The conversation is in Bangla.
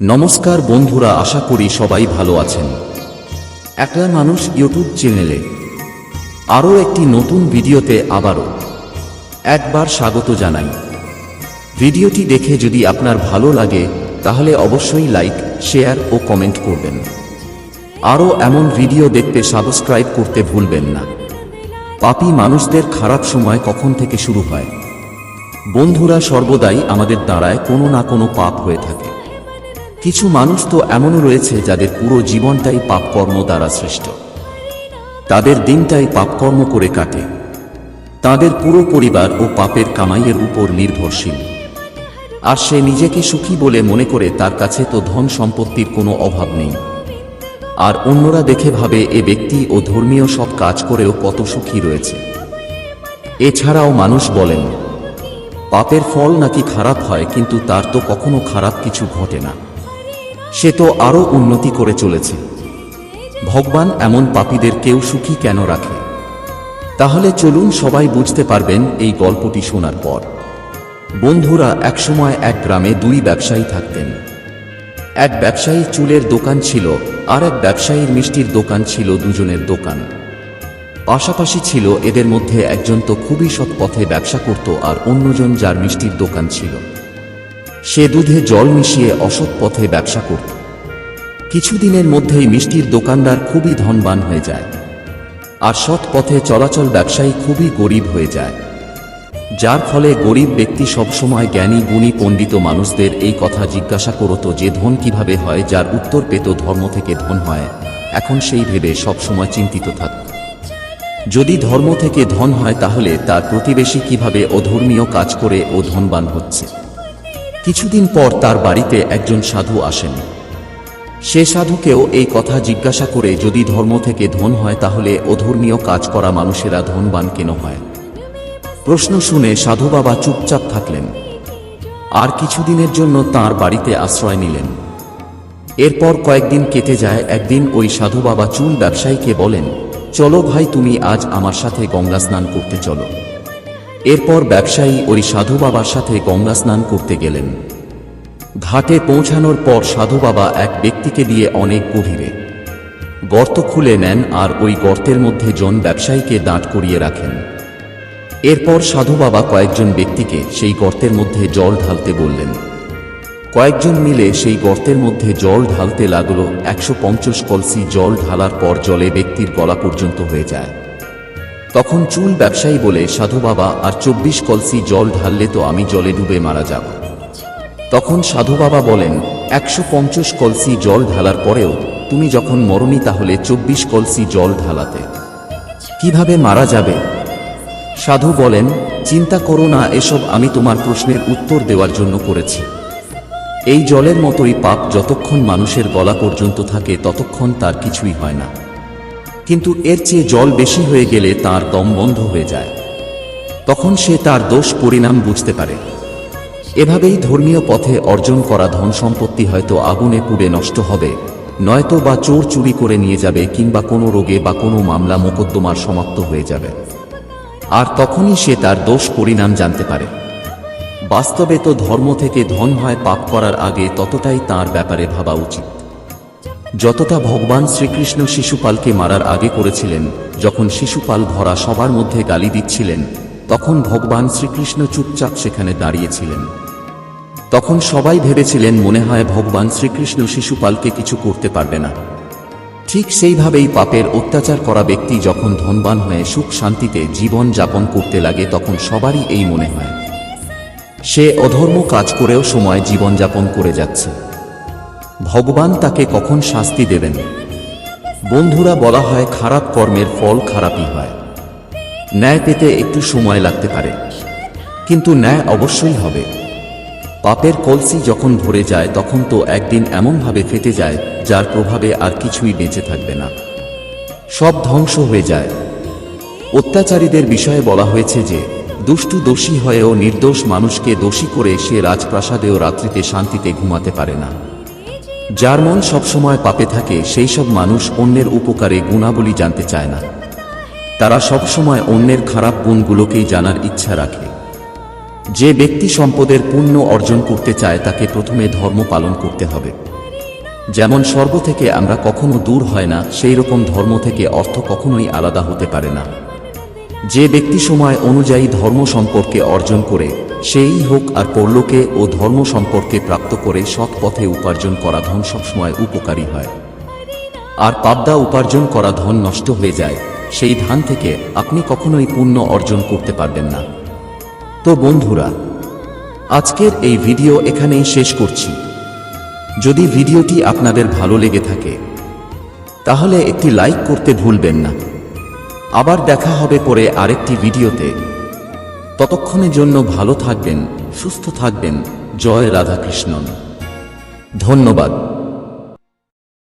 নমস্কার বন্ধুরা, আশা করি সবাই ভালো আছেন। একলা মানুষ ইউটিউব চ্যানেলে আরও একটি নতুন ভিডিওতে আবারও একবার স্বাগত জানাই। ভিডিওটি দেখে যদি আপনার ভালো লাগে, তাহলে অবশ্যই লাইক শেয়ার ও কমেন্ট করবেন। আরও এমন ভিডিও দেখতে সাবস্ক্রাইব করতে ভুলবেন না। পাপী মানুষদের খারাপ সময় কখন থেকে শুরু হয়? বন্ধুরা, সর্বদাই আমাদের দ্বারায় কোনো না কোনো পাপ হয়ে থাকে। কিছু মানুষ তো এমনও রয়েছে যাদের পুরো জীবনটাই পাপকর্ম দ্বারা সৃষ্ট। তাদের দিনটাই পাপকর্ম করে কাটে। তাদের পুরো পরিবার ও পাপের কামাইয়ের উপর নির্ভরশীল। আর সে নিজেকে সুখী বলে মনে করে তার কাছে তো ধন সম্পত্তির কোনো অভাব নেই। আর অন্যরা দেখে ভাবে এ ব্যক্তি ও ধর্মীয় সব কাজ করেও কত সুখী রয়েছে। এছাড়াও মানুষ বলেন, পাপের ফল নাকি খারাপ হয়, কিন্তু তার তো কখনো খারাপ কিছু ঘটে না। সে তো আরও উন্নতি করে চলেছে। ভগবান এমন পাপীদের কেউ সুখী কেন রাখে? তাহলে চলুন সবাই বুঝতে পারবেন এই গল্পটি শোনার পর। বন্ধুরা, একসময় এক গ্রামে দুই ব্যবসায়ী থাকতেন। এক ব্যবসায়ীর চুলের দোকান ছিল, আর এক ব্যবসায়ীর মিষ্টির দোকান ছিল দুজনের দোকান। পাশাপাশি ছিল এদের মধ্যে একজন তো খুবই সৎ পথে ব্যবসা করত আর অন্যজন যার মিষ্টির দোকান ছিল। সে দুধে জল মিশিয়ে অসৎ পথে ব্যবসা করত। কিছুদিনের মধ্যেই মিষ্টির দোকানদার খুবই ধনবান হয়ে যায়। আর সৎ পথে চলাচল ব্যবসায়ী খুবই গরিব হয়ে যায়। যার ফলে গরিব ব্যক্তি সবসময় জ্ঞানী, গুণী, পণ্ডিত মানুষদের এই কথা জিজ্ঞাসা করত যে ধন কীভাবে হয়, যার উত্তর পেত ধর্ম থেকে ধন হয়। এখন সেই ভেবে সবসময় চিন্তিত থাকত। যদি ধর্ম থেকে ধন হয় তাহলে তার প্রতিবেশী কীভাবে অধর্মীয় কাজ করে ও ধনবান হচ্ছে। কিছুদিন পর তার বাড়িতে একজন সাধু আসেন। সে সাধুকেও এই কথা জিজ্ঞাসা করে, যদি ধর্ম থেকে ধন হয়, তাহলে অধর্মীয় কাজ করা মানুষেরা ধনবান কেন হয়? প্রশ্ন শুনে সাধু বাবা চুপচাপ থাকলেন। আর কিছুদিনের জন্য তার বাড়িতে আশ্রয় নিলেন। এরপর কয়েকদিন কেটে যায়, একদিন ওই সাধু বাবা চুল ব্যবসায়ীকে বলেন, চলো ভাই, তুমি আজ আমার সাথে গঙ্গা স্নান করতে চলো। এরপর ব্যবসায়ী ওই সাধু বাবার সাথে গঙ্গা স্নান করতে গেলেন। ঘাটে পৌঁছানোর পর সাধু বাবা এক ব্যক্তিকে দিয়ে অনেক গভীরে। গর্ত খুলে নেন আর ওই গর্তের মধ্যে জন ব্যবসায়ীকে দাঁড় করিয়ে রাখেন। এরপর সাধু বাবা কয়েকজন ব্যক্তিকে সেই গর্তের মধ্যে জল ঢালতে বললেন। কয়েকজন মিলে সেই গর্তের মধ্যে জল ঢালতে লাগল একশো পঞ্চাশ কলসি জল ঢালার পর জলে ব্যক্তির গলা পর্যন্ত হয়ে যায়। তখন চুল ব্যবসায়ী বলে সাধু বাবা আর চব্বিশ কলসি জল ঢাললে তো আমি জলে ডুবে মারা যাব। তখন সাধু বাবা বলেন, একশো পঞ্চাশ কলসি জল ঢালার পরেও তুমি যখন মরণী তাহলে চব্বিশ কলসি জল ঢালাতে। কীভাবে মারা যাবে? সাধু বলেন, চিন্তা করো না, এসব আমি তোমার প্রশ্নের উত্তর দেওয়ার জন্য করেছি। এই জলের মতোই পাপ যতক্ষণ মানুষের গলা পর্যন্ত থাকে ততক্ষণ তার কিছুই হয় না। কিন্তু এর চেয়ে জল বেশি হয়ে গেলে তার দম বন্ধ হয়ে যায়। তখন সে তার দোষ পরিণাম বুঝতে পারে। এভাবেই ধর্মীয় পথে অর্জন করা ধন সম্পত্তি হয়তো আগুনে পুড়ে নষ্ট হবে, নয়তো বা চোর চুরি করে নিয়ে যাবে কিংবা কোনো রোগে বা কোনো মামলা মোকদ্দমার সমাপ্ত হয়ে যাবে। আর তখনই সে তার দোষ পরিণাম জানতে পারে। বাস্তবে তো ধর্ম থেকে ধন হয় পাপ করার আগে ততটাই তার ব্যাপারে ভাবা উচিত। যতটা ভগবান শ্রীকৃষ্ণ শিশুপালকে মারার আগে করেছিলেন, যখন শিশুপাল ভরা সবার মধ্যে গালি দিচ্ছিলেন, তখন ভগবান শ্রীকৃষ্ণ চুপচাপ সেখানে দাঁড়িয়েছিলেন। তখন সবাই ভেবেছিলেন মনে হয় ভগবান শ্রীকৃষ্ণ শিশুপালকে কিছু করতে পারবে না। ঠিক সেইভাবেই পাপের অত্যাচার করা ব্যক্তি যখন ধনবান হয়ে সুখ শান্তিতে জীবন যাপন করতে লাগে, তখন সবারই এই মনে হয়। সে অধর্ম কাজ করেও সময় জীবনযাপন করে যাচ্ছে। ভগবান তাকে কখন শাস্তি দেবেন? বন্ধুরা বলা হয় খারাপ কর্মের ফল খারাপই হয়। ন্যায় পেতে একটু সময় লাগতে পারে। কিন্তু ন্যায় অবশ্যই হবে। পাপের কলসি যখন ভরে যায়, তখন তো একদিন এমনভাবে ফেটে যায়, যার প্রভাবে আর কিছুই বেঁচে থাকবে না। সব ধ্বংস হয়ে যায়। অত্যাচারীদের বিষয়ে বলা হয়েছে যে, দুষ্টু দোষী হয়েও নির্দোষ মানুষকে দোষী করে সে রাজপ্রাসাদেও রাত্রিতে শান্তিতে ঘুমাতে পারে না। যার মন সবসময় পাপে থাকে, সেই সব মানুষ অন্যের উপকারে গুণাবলী জানতে চায় না। তারা সবসময় অন্যের খারাপ গুণগুলোকেই জানার ইচ্ছা রাখে। যে ব্যক্তি সম্পদের পুণ্য অর্জন করতে চায়, তাকে প্রথমে ধর্ম পালন করতে হবে। যেমন স্বর্গ থেকে আমরা কখনো দূর হয় না, সেই রকম ধর্ম থেকে অর্থ কখনোই আলাদা হতে পারে না। যে ব্যক্তি সময় অনুযায়ী ধর্ম সম্পর্কে অর্জন করে, সেই হোক আর পরলোকে ও ধর্ম সম্পর্কে প্রাপ্ত করে সৎ পথে উপার্জন করা ধন সবসময় উপকারী হয়। আর পাবদা উপার্জন করা ধন নষ্ট হয়ে যায়, সেই ধান থেকে আপনি কখনোই পুণ্য অর্জন করতে পারবেন না। তো বন্ধুরা, আজকের এই ভিডিও এখানেই শেষ করছি। যদি ভিডিওটি আপনাদের ভালো লেগে থাকে, তাহলে একটি লাইক করতে ভুলবেন না। আবার দেখা হবে পরে আরেকটি ভিডিওতে। ততক্ষণের জন্য ভালো থাকবেন, সুস্থ থাকবেন। জয় রাধাকৃষ্ণন। ধন্যবাদ।